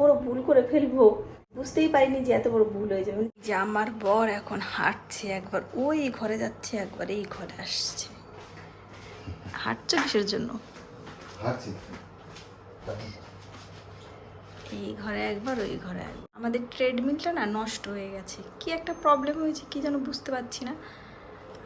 বড় ভুল করে ফেলব। বুঝতেই পারিনি যে এত বড় ভুল হয়ে যাবে। যে আমার বর এখন হাঁটছে একবার ওই ঘরে যাচ্ছে একবার এই ঘরে আসছে। হাঁটছো কিসের জন্য? এই ঘরে একবার ওই ঘরে একবার। আমাদের ট্রেডমিলটা না নষ্ট হয়ে গেছে। কি একটা প্রবলেম হয়েছে কি যেন বুঝতে পারছি না।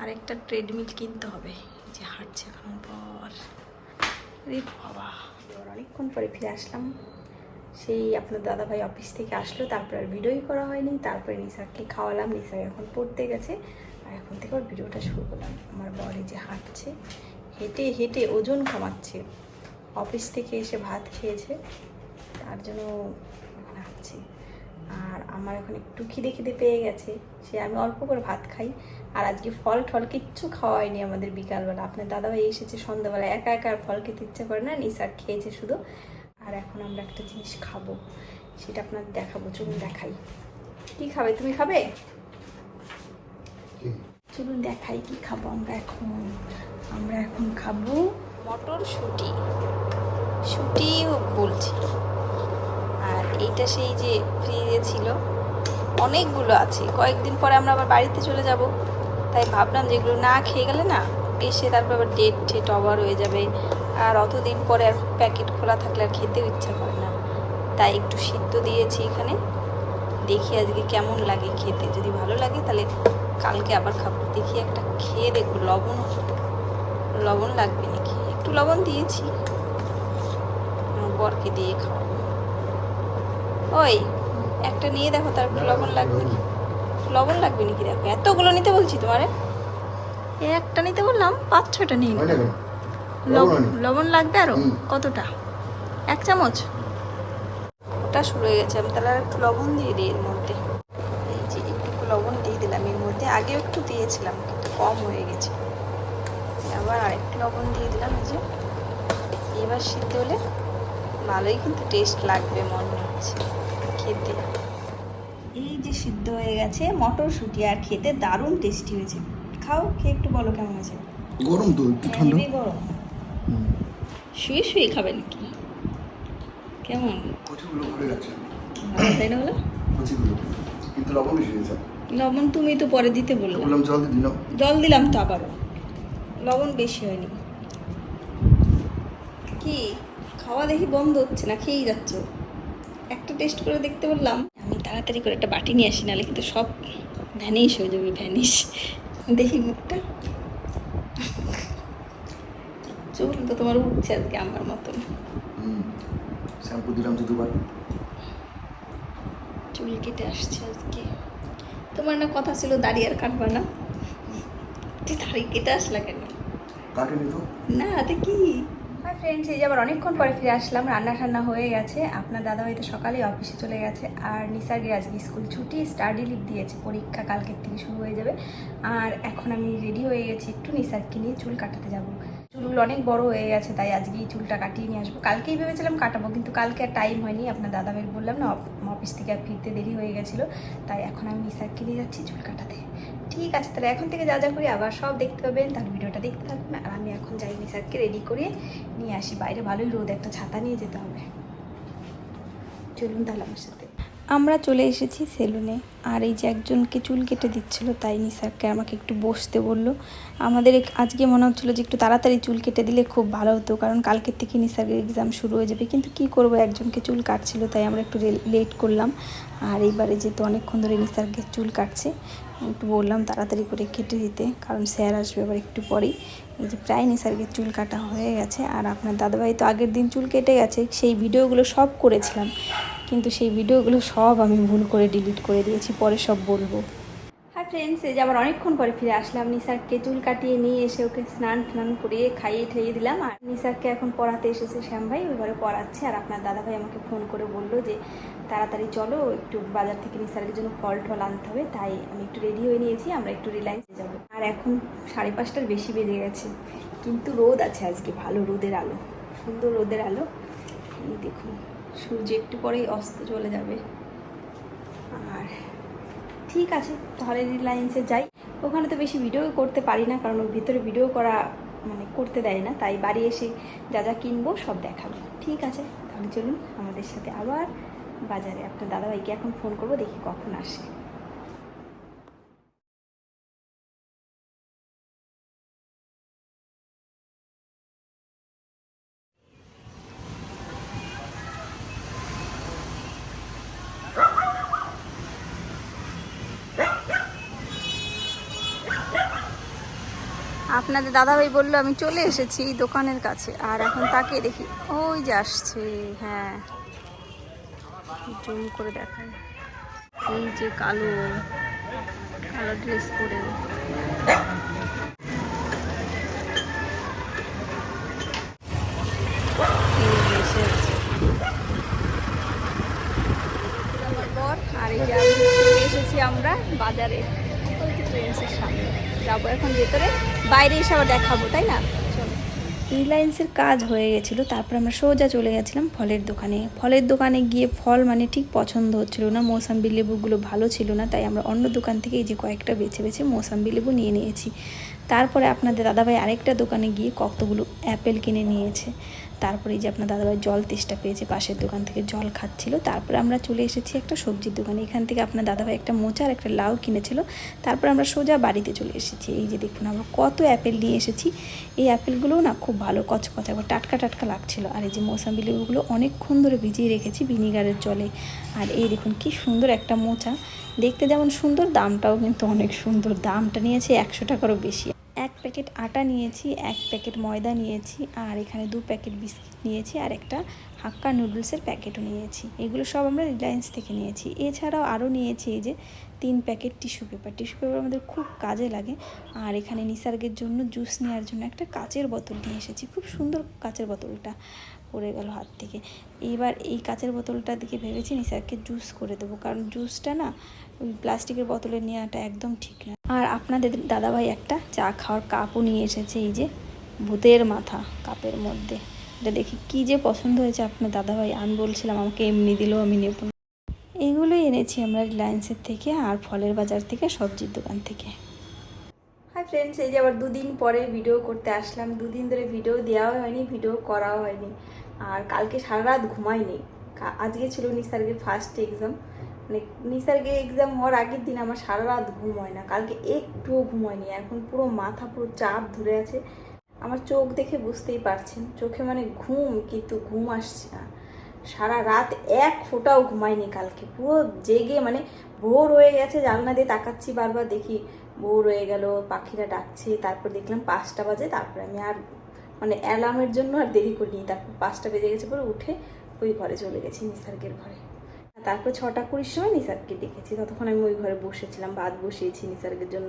আর একটা ট্রেডমিল কিনতে হবে। যে হাঁটছে এখন পর রে বাবা। অনেকক্ষণ পরে ফিরে আসলাম। সেই আপনার দাদাভাই অফিস থেকে আসলো, তারপর আর ভিডিওই করা হয়নি। তারপরে নিসারকে খাওয়ালাম, নিসার এখন পড়তে গেছে। আর এখন থেকে ওর ভিডিওটা শুরু করলাম। আমার বডি যে হাঁটছে, হেঁটে হেঁটে ওজন কমাচ্ছে। অফিস থেকে এসে ভাত খেয়েছে, তার জন্য হাঁটছে। আর আমার এখন একটু খিদে খিদে পেয়ে গেছে। সে আমি অল্প করে ভাত খাই। আর আজকে ফল টল কিচ্ছু খাওয়া হয়নি আমাদের বিকালবেলা। আপনার দাদাভাই এসেছে সন্ধ্যাবেলা একা একা আর ফল খেতে ইচ্ছে করে না, নিসার খেয়েছে শুধু। আর এখন আমরা একটা জিনিস খাব সেটা আপনার দেখাবো চলুন দেখাই। কি খাবে? তুমি খাবে? চলুন দেখাই কি খাব আমরা এখন। আমরা এখন খাব মটর শুটি। শুটি বলছি। আর এইটা সেই যে ফ্রিজে ছিল অনেকগুলো আছে। কয়েকদিন পরে আমরা আবার বাড়িতে চলে যাব। তাই ভাবলাম যেগুলো না খেয়ে গেলে না এসে তারপর আবার ডেট ঠেট ওভার হয়ে যাবে। আর অতদিন পরে আর প্যাকেট খোলা থাকলে আর খেতেও ইচ্ছা করে না। তাই একটু সিদ্ধ দিয়েছি এখানে। দেখি আজকে কেমন লাগে খেতে। যদি ভালো লাগে তাহলে কালকে আবার খাব। দেখি একটা খেয়ে দেখব। লবণ লবণ লাগবে নাকি? একটু লবণ দিয়েছি। বরকে দিয়ে খাওয়াবো। ওই একটা নিয়ে দেখো তারপর লবণ লাগবে নাকি? লবণ লাগবে নাকি দেখো? এতগুলো নিতে বলছি তোমারে। একটা নিতে বললাম পাঁচ ছটা নিয়ে? লবণ লবণ লাগবে আরও? কতটা? এক চামচ? ওটা শুরু হয়ে গেছে আমি তাহলে আর একটু লবণ দিয়ে দিই এর মধ্যে। এই যে একটু লবণ দিয়ে দিলাম এর মধ্যে আগেও একটু দিয়েছিলাম কিন্তু কম হয়ে গেছে। আবার আরেকটু লবণ দিয়ে দিলাম এই যে। এবার সিদ্ধ হলে ভালোই কিন্তু টেস্ট লাগবে মনে হচ্ছে। খেতে। এই যে সিদ্ধ হয়ে গেছে মটরশুঁটি আর খেতে দারুণ টেস্টি হয়েছে। খাও খেয়ে একটু বলো কেমন হয়েছে গরম তো একটু ঠান্ডা। গরম। শুয়ে শুয়ে খাবে নাকি? কেমন? কচুগুলো ভরে গেছে। তাই না কচুগুলো। কিন্তু লবণ বেশি হয়েছে। লবণ তুমি তো পরে দিতে বললে। বললাম জল দিলাম। জল দিলাম তো আবারও। লবণ বেশি হয়নি। কি? খাওয়া দেখি বন্ধ হচ্ছে না খেয়েই যাচ্ছ? একটা টেস্ট করে দেখতে বললাম। আমি তাড়াতাড়ি করে একটা বাটি নিয়ে আসি নাহলে কিন্তু সব ভ্যানিশ হয়ে যাবে ভ্যানিশ। দেখি মুখটা। চুল তো তোমার উঠছে আজকে আমার মতন। শ্যাম্পু দিলাম তো দুবার। চুল কেটে আসছে আজকে। তোমার না কথা ছিল দাড়ি আর কাটবা না। তুই দাড়ি কেটে আসলা কেন? কাটেনি তো? না তা কি? হাই ফ্রেন্ডস এই যে আবার অনেকক্ষণ পরে ফিরে আসলাম। রান্না টান্না হয়ে গেছে আপনার দাদা হয়তো সকালেই অফিসে চলে গেছে। আর নিসার্গের আজকে স্কুল ছুটি স্টাডি লিভ দিয়েছে। পরীক্ষা কালকের থেকে শুরু হয়ে যাবে। আর এখন আমি রেডি হয়ে গেছি একটু নিসারকে নিয়ে চুল কাটাতে যাব। চুলগুলো অনেক বড় হয়ে গেছে, তাই আজকেই চুলটা কাটিয়ে নিয়ে আসব। কালকেই ভেবেছিলাম কাটাবো, কিন্তু কালকে আর টাইম হয়নি। আপনার দাদা ভাই বললাম না, অফ- অফিস থেকে আর ফিরতে দেরি হয়ে গেছিল, তাই এখন আমি নিসার্গকে নিয়ে যাচ্ছি চুল কাটাতে। ঠিক আছে, তাহলে এখন থেকে যা যা করি আবার সব দেখতে পাবেন, তাহলে ভিডিওটা দেখতে থাকবেন আর আমি এখন যাই নিসারকে রেডি করে নিয়ে আসি। বাইরে ভালোই রোদ, একটা ছাতা নিয়ে যেতে হবে। চলুন তাহলে আমার সাথে। আমরা চলে এসেছি সেলুনে। আর এই যে একজনকে চুল কেটে দিচ্ছিল, তাই নিসারকে আমাকে একটু বসতে বলল। আমাদের আজকে মনে হচ্ছিল যে একটু তাড়াতাড়ি চুল কেটে দিলে খুব ভালো হতো, কারণ কালকের থেকে নিসার্গের এক্সাম শুরু হয়ে যাবে। কিন্তু কি করব, একজনকে চুল কাটছিল, তাই আমরা একটু লেট করলাম। আর এইবারে যেহেতু অনেকক্ষণ ধরে নিসার্গের চুল কাটছে একটু বললাম তাড়াতাড়ি করে কেটে দিতে, কারণ স্যার আসবে আবার একটু পরেই। এই যে প্রায় নিসার্গের চুল কাটা হয়ে গেছে, আর আপনার দাদাভাই তো আগের দিন চুল কেটে গেছে, সেই ভিডিওগুলো সব করেছিলাম। কিন্তু সেই ভিডিওগুলো সব আমি ভুল করে ডিলিট করে দিয়েছি, পরে সব বলব। ফ্রেন্ডস এই যে আবার অনেকক্ষণ পরে ফিরে আসলাম। নিসারকে চুল কাটিয়ে নিয়ে এসে ওকে স্নান টান করিয়ে খাইয়ে ঠাইয়ে দিলাম। আর নিসারকে এখন পড়াতে এসেছে শ্যাম ভাই, ওই ঘরে পড়াচ্ছে। আর আপনার দাদা ভাই আমাকে ফোন করে বলল যে, তাড়াতাড়ি চলো, একটু বাজার থেকে নিসারের জন্য ফল টল আনতে হবে। তাই আমি একটু রেডি হয়ে নিয়েছি, আমরা একটু রিলায়েন্সে যাব। আর এখন সাড়ে পাঁচটার বেশি বেজে গেছে। কিন্তু রোদ আছে আজকে, ভালো রোদের আলো, সুন্দর রোদের আলো। এই দেখুন, সূর্য একটু পরেই অস্ত চলে যাবে। আর ঠিক আছে, তাহলে রিলায়েন্সে যাই। ওখানে তো বেশি ভিডিও করতে পারি না, কারণ ওর ভিতরে ভিডিও করা মানে করতে দেয় না, তাই বাড়ি এসে যা যা কিনবো সব দেখাবো। ঠিক আছে, তাহলে চলুন আমাদের সাথে আবার বাজারে। আপনার দাদাভাইকে এখন ফোন করব, দেখি কখন আসে। আপনাদের দাদাভাই বলল, আমি চলে এসেছি দোকানের কাছে, আর এখন তাকে দেখি। ওই যে আসছে হ্যাঁ। জুম করে দেখায়। এই যে কালো কালো ড্রেস পরে। আর এই যে এসেছি আমরা বাজারে ট্রেন্সের সামনে। যাব এখন ভেতরে। বাইরে এসে আবার দেখাবো, তাই না? রিলায়েন্সের কাজ হয়ে গেছিল, তারপর আমরা সোজা চলে গেছিলাম ফলের দোকানে। ফলের দোকানে গিয়ে ফল মানে ঠিক পছন্দ হচ্ছিল না, মৌসাম্বি লেবুগুলো ভালো ছিল না, তাই আমরা অন্য দোকান থেকে এই যে কয়েকটা বেছে বেছে মৌসাম্বি লেবু নিয়ে নিয়েছি। তারপরে আপনাদের দাদাভাই আরেকটা দোকানে গিয়ে কতগুলো অ্যাপেল কিনে নিয়েছে। তারপরে যে আপনার দাদাভাই জল তেষ্টা পেয়েছে, পাশের দোকান থেকে জল খাচ্ছিল। তারপরে আমরা চলে এসেছি একটা সবজির দোকানে। এখান থেকে আপনার দাদাভাই একটা মোচা আর একটা লাউ কিনেছিল। তারপর আমরা সোজা বাড়িতে চলে এসেছি। এই যে দেখুন, আমরা কত অ্যাপেল নিয়ে এসেছি। এই অ্যাপেলগুলোও না খুব ভালো কচকচা আবার টাটকা টাটকা লাগছিল। আর এই যে মৌসাম্বি লেবুগুলো অনেকক্ষণ ধরে ভিজিয়ে রেখেছি ভিনিগারের জলে। আর এই দেখুন, কি সুন্দর একটা মোচা। দেখতে যেমন সুন্দর, দামটাও কিন্তু অনেক সুন্দর। দামটা নিয়েছে একশো টাকারও বেশি। প্যাকেট আটা নিয়েছি, এক প্যাকেট ময়দা নিয়েছি, আর এখানে দু প্যাকেট বিস্কিট নিয়েছি, আর একটা হাক্কা নুডলসের প্যাকেটও নিয়েছি। এগুলো সব আমরা রিলায়েন্স থেকে নিয়েছি। এছাড়াও আরও নিয়েছি এই যে তিন packet tissue paper. Tissue paper আমাদের খুব কাজে লাগে। আর এখানে নিসার্গের জন্য জুস নেওয়ার জন্য একটা কাচের বোতল নিয়ে এসেছি। খুব সুন্দর কাচের বোতলটা। পড়ে গেল হাত থেকে। এইবার এই কাচের বোতলটা দিকে ভেবেছি নিসারকে জুস করে দেবো, কারণ জুসটা না প্লাস্টিকের বোতলে নেওয়াটা একদম ঠিক না। আর আপনাদের দাদাভাই একটা চা খাওয়ার কাপও নিয়ে এসেছে, এই যে ভূতের মাথা কাপের মধ্যে। এটা দেখি কি যে পছন্দ হয়েছে আপনার দাদাভাই, আমি বলছিলাম আমাকে এমনি দিলেও আমি নেব না। এইগুলোই এনেছি আমরা রিলায়েন্সের থেকে আর ফলের বাজার থেকে সবজির দোকান থেকে। ফ্রেন্ডস এই যে আবার দুদিন পরে ভিডিও করতে আসলাম। দুদিন ধরে ভিডিও দেওয়াও হয়নি ভিডিও করাও হয়নি। আর কালকে সারা রাত ঘুমাইনি আজকে ছিল নিসার্গের ফার্স্ট এক্সাম মানে নিসার্গের এক্সাম হওয়ার আগের দিন আমার সারা রাত ঘুম হয় না। কালকে একটুও ঘুম হয়নি। এখন পুরো মাথা পুরো চাপ ধরে আছে। আমার চোখ দেখে বুঝতেই পারছেন। চোখে মানে ঘুম, কিন্তু ঘুম আসছে না। সারা রাত এক ফোঁটাও ঘুমাইনি কালকে। পুরো জেগে মানে ভোর হয়ে গেছে, জানলা দিয়ে তাকাচ্ছি বারবার দেখি ভোর হয়ে গেল, পাখিরা ডাকছে, তারপর দেখলাম পাঁচটা বাজে, তারপরে আমি আর মানে অ্যালার্মের জন্য আর দেরি করিনি। তারপর পাঁচটা বেজে গেছে পরে উঠে ওই ঘরে চলে গেছি, নিসার্গের ঘরে। তারপর ছটা কুড়ির সময় নিসার্গকে ডেকেছি। ততক্ষণ আমি ওই ঘরে বসেছিলাম, ভাত বসিয়েছি নিসার্গের জন্য।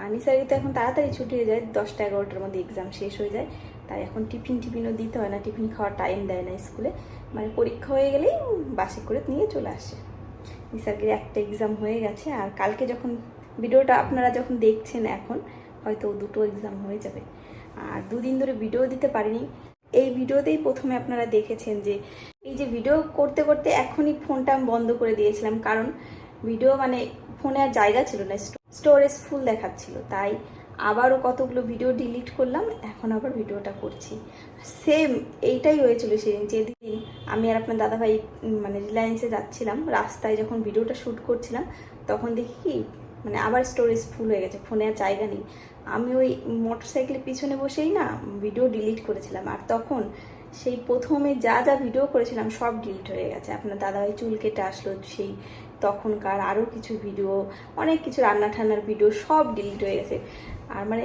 আর নিসার্গে তো এখন তাড়াতাড়ি ছুটি হয়ে যায়, দশটা এগারোটার মধ্যে এক্সাম শেষ হয়ে যায়। তাই এখন টিফিন টিফিনও দিতে হয় না, টিফিন খাওয়ার টাইম দেয় না স্কুলে। মানে পরীক্ষা হয়ে গেলেই বাসে করে নিয়ে চলে আসে। নিসার্গের একটা এক্সাম হয়ে গেছে, আর কালকে যখন ভিডিওটা আপনারা যখন দেখছেন এখন, হয়তো দুটো এক্সাম হয়ে যাবে। আর দুদিন ধরে ভিডিও দিতে পারিনি। এই ভিডিওতেই প্রথমে আপনারা দেখেছেন যে, এই যে ভিডিও করতে করতে এখনই ফোনটা আমি বন্ধ করে দিয়েছিলাম। কারণ ভিডিও মানে ফোনে আর জায়গা ছিল না স্টোরেজ ফুল দেখাচ্ছিল। তাই আবারও কতগুলো ভিডিও ডিলিট করলাম, এখন আবার ভিডিওটা করছি। সেম এইটাই হয়েছিল সেদিন। যেদিন আমি আর আপনার দাদাভাই মানে রিলায়েন্সে যাচ্ছিলাম, রাস্তায় যখন ভিডিওটা শ্যুট করছিলাম, তখন দেখি মানে আবার স্টোরেজ ফুল হয়ে গেছে, ফোনে আর জায়গা নেই। আমি ওই মোটর সাইকেলের পিছনে বসেই না ভিডিও ডিলিট করেছিলাম, আর তখন সেই প্রথমে যা যা ভিডিও করেছিলাম সব ডিলিট হয়ে গেছে। আপনার দাদাভাই চুল কেটে আসলো সেই তখনকার আরও কিছু ভিডিও অনেক কিছু রান্না ঠান্নার ভিডিও সব ডিলিট হয়ে গেছে। আর মানে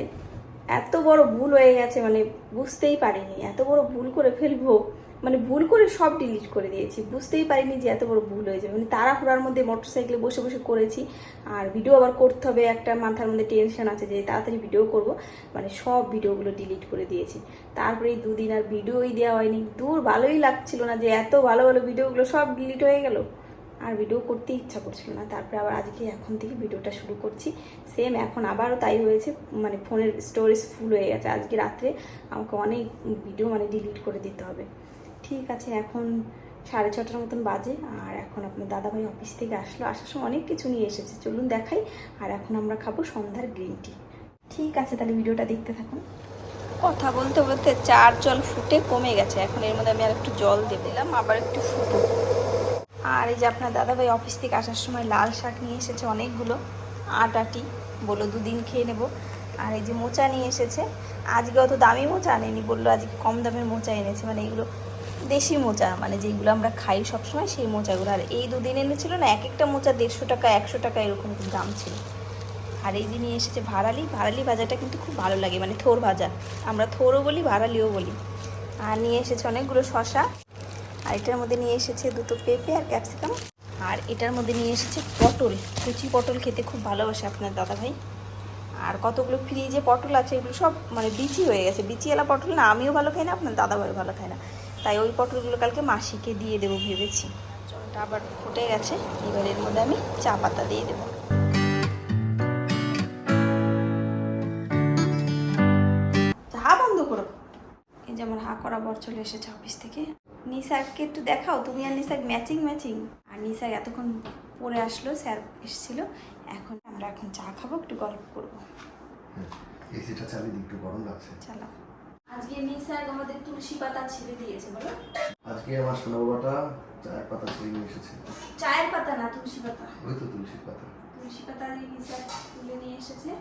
এত বড় ভুল হয়ে গেছে মানে বুঝতেই পারিনি, এত বড় ভুল করে ফেলব। মানে ভুল করে সব ডিলিট করে দিয়েছি। বুঝতেই পারিনি যে এত বড় ভুল হয়ে যাবে মানে তাড়াহুড়ার মধ্যে মোটর সাইকেলে বসে বসে করেছি। আর ভিডিও আবার করতে হবে। একটা মাথার মধ্যে টেনশন আছে যে তাড়াতাড়ি ভিডিও করব। মানে সব ভিডিওগুলো ডিলিট করে দিয়েছি। তারপরে এই দুদিন আর ভিডিওই দেওয়া হয়নি। দূর ভালোই লাগছিল না যে এত ভালো ভালো ভিডিওগুলো সব ডিলিট হয়ে গেল। আর ভিডিও করতে ইচ্ছা করছিল না। তারপরে আবার আজকে এখন থেকে ভিডিওটা শুরু করছি। সেম এখন আবারও তাই হয়েছে। মানে ফোনের স্টোরেজ ফুল হয়ে গেছে। আজকে রাত্রে আমাকে অনেক ভিডিও মানে ডিলিট করে দিতে হবে। ঠিক আছে, এখন সাড়ে ছটার মতন বাজে। আর এখন আপনার দাদাভাই অফিস থেকে আসলো। আসার সময় অনেক কিছু নিয়ে এসেছে। চলুন দেখাই। আর এখন আমরা খাব সন্ধ্যার গ্রিন টি ঠিক আছে, তাহলে ভিডিওটা দেখতে থাকুন। কথা বলতে বলতে চার জল ফুটে কমে গেছে। এখন এর মধ্যে আমি আর একটু জল দিয়ে দিলাম, আবার একটু ফুটো আর এই যে আপনার দাদাভাই অফিস থেকে আসার সময় লাল শাক নিয়ে এসেছে অনেকগুলো। আট আটি বলল, দুদিন খেয়ে নেব। আর এই যে মোচা নিয়ে এসেছে, আজকে অত দামি মোচা আনেনি, বলল আজকে কম দামের মোচা এনেছে। মানে এগুলো দেশি মোচা মানে যেগুলো আমরা খাই সবসময় সেই মোচাগুলো। আর এই দুদিন এনেছিল না এক একটা মোচা দেড়শো টাকা, একশো টাকা এরকম দাম ছিল। আর এই যে নিয়ে এসেছে ভাড়ালি ভাড়ালি ভাজাটা কিন্তু খুব ভালো লাগে মানে থোর ভাজা। আমরা থোরও বলি ভাড়ালিও বলি। আর নিয়ে এসেছে অনেকগুলো শশা। আর এটার মধ্যে নিয়ে এসেছে দুটো পেঁপে আর ক্যাপসিকাম। আর এটার মধ্যে নিয়ে এসেছে পটল। কুচি পটল খেতে খুব ভালোবাসে আপনার দাদাভাই। আর কতগুলো ফ্রিজে পটল আছে, এগুলো সব মানে বিচি হয়ে গেছে। বিচিওয়ালা পটল না, আমিও ভালো খাই না, আপনার দাদাভাই ভালো খায় না। তাই ওই পটলগুলো কালকে মাসিকে দিয়ে দেবো ভেবেছি। জলটা আবার ফুটে গেছে এবার এর মধ্যে আমি চা পাতা দিয়ে দেবো। হা বন্ধ করো। এই যে আমার হা করা বর চলে এসেছে অফিস থেকে। নিসাককে একটু দেখাও তুমি আর নিসাক ম্যাচিং ম্যাচিং আর নিসাক এতক্ষণ পরে আসলো স্যার এসেছিল। এখন আমরা এখন চা খাব একটু গল্প করব। এসিটা চালিয়ে একটু গরম লাগছে। চালাও। আজকে আমাদের তুলসী পাতা ছিঁড়ে দিয়েছে বলো আজকে আমার সোনা বাবাটা চায়ের পাতা ছিঁড়ে নিয়ে এসেছে। চায়ের পাতা না তুলসী পাতা? ওই তো তুলসীর পাতা। তুলসী পাতা দিয়ে তুলে নিয়ে এসেছে?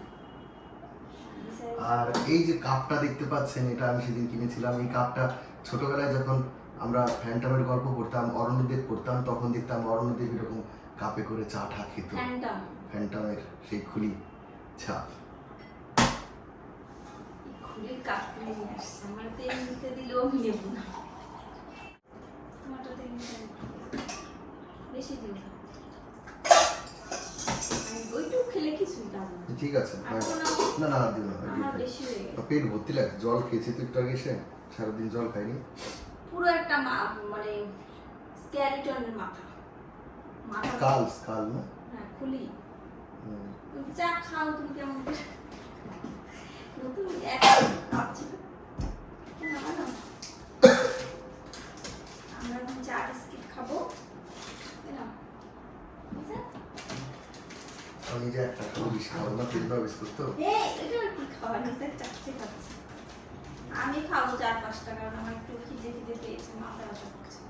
আর এই যে কাপটা দেখতে পাচ্ছেন এটা আমি সেদিন কিনেছিলাম। এই কাপটা ছোটবেলায় যখন আমরা ফ্যান্টামের গল্প করতাম অরণ্যদেব করতাম তখন দেখতাম অরণ্যদেব এরকম কাপে করে চা ঠা খেত। ফ্যানটা ফ্যান্টামের সেই খুলি ছাপ। খুলে কাপ নিয়ে আসছে। আমার তো এমনিতে দিলেও আমি নেব না। বেশি দিও না। ওইটুকু খেলে কিছুই দাম ঠিক আছে না না দিও না আর দিও আমার না। বেশি হয়ে গেছে। পেট ভর্তি লাগছে জল খেয়েছি তো একটু আগে এসে সারাদিন জল খাইনি। পুরো একটা মা মানে মাথা। মাথা কাল কাল না? হ্যাঁ খুলি। চা খাও তুমি কেমন আমি যে একটা খাব বেশি খাব না তিন বিস্কুট তো। আমি খাব চার পাঁচটা কারণ আমার একটু খিদে খিদে পেয়েছে, মাথা ব্যথা করছে।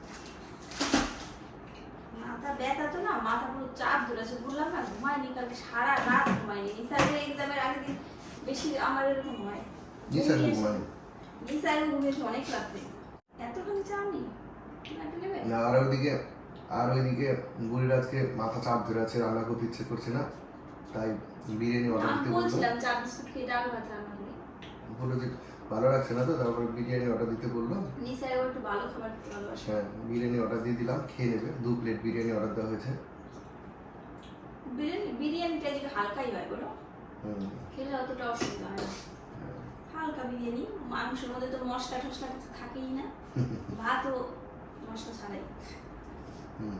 মাথা ব্যথা তো না, মাথা পুরো চাপ ধরেছে। বললাম না, ঘুমায়নি, কালকে সারা রাত ঘুমায়নি। নিসারের এক্সামের আগের দিন বেশি আমার এরকম হয়। ঘুমিয়েছে অনেক রাত্রে। না আর ওইদিকে আর ওইদিকে বুড়ির আজকে মাথা চাপ ধরে আছে রান্না করতে ইচ্ছে করছে না। তাই বিরিয়ানি অর্ডার দিতে বলল। বলছিলাম বিস্কুট খেয়ে ডাল ভাত রান্না বলল যে ভালো লাগছে না তো তারপরে বিরিয়ানি অর্ডার দিতে বলল। নিসারেও একটু ভালো খাবার ভালোবাসে। হ্যাঁ বিরিয়ানি অর্ডার দিয়ে দিলাম খেয়ে নেবে। দু প্লেট বিরিয়ানি অর্ডার দেওয়া হয়েছে। বিরিয়ানি বিরিয়ানিটা যদি হালকাই হয় বলো। খেলে অতটা অসুবিধা হয় না। হালকা বিরিয়ানি মাংসের মধ্যে তো মশলা টসলা কিছু থাকেই না। ভাতও মশলা ছাড়াই। হুম।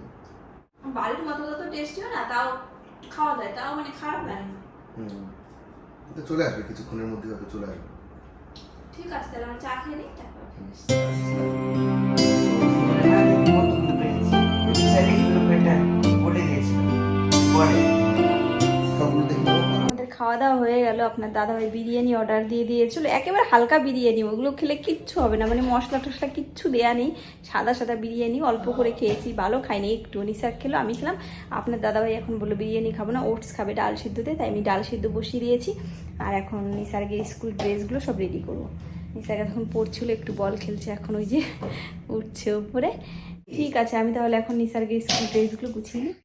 বাড়ির মতো তো টেস্টি হয় না তাও খাওয়া যায় তাও মানে খারাপ লাগে না। হুম। তো চলে আসবে কিছুক্ষণের মধ্যে হয়তো চলে আসবে। ঠিক আছে তাহলে আমরা চা খেয়ে নিই তারপর নাও। আমাদের খাওয়া দাওয়া হয়ে গেল, আপনার দাদাভাই বিরিয়ানি অর্ডার দিয়ে দিয়েছিল। একেবারে হালকা বিরিয়ানি, ওগুলো খেলে কিচ্ছু হবে না মানে মশলা টশলা কিচ্ছু দেয়া নেই। সাদা সাদা বিরিয়ানি অল্প করে খেয়েছি, ভালো খাইনি একটু নিসার খেলো, আমি খেলাম। আপনার দাদাভাই এখন বলল, বিরিয়ানি খাব না, ওটস খাবে ডাল সিদ্ধতে তাই আমি ডাল সিদ্ধ বসিয়ে দিয়েছি। আর এখন নিসারকে স্কুল ড্রেসগুলো সব রেডি করব। নিসার এখন পড়ছিল, একটু বল খেলছে, এখন ওই যে উঠছে উপরে। ঠিক আছে, আমি তাহলে এখন নিসারকে স্কুল ড্রেসগুলো গুছিয়ে নিই।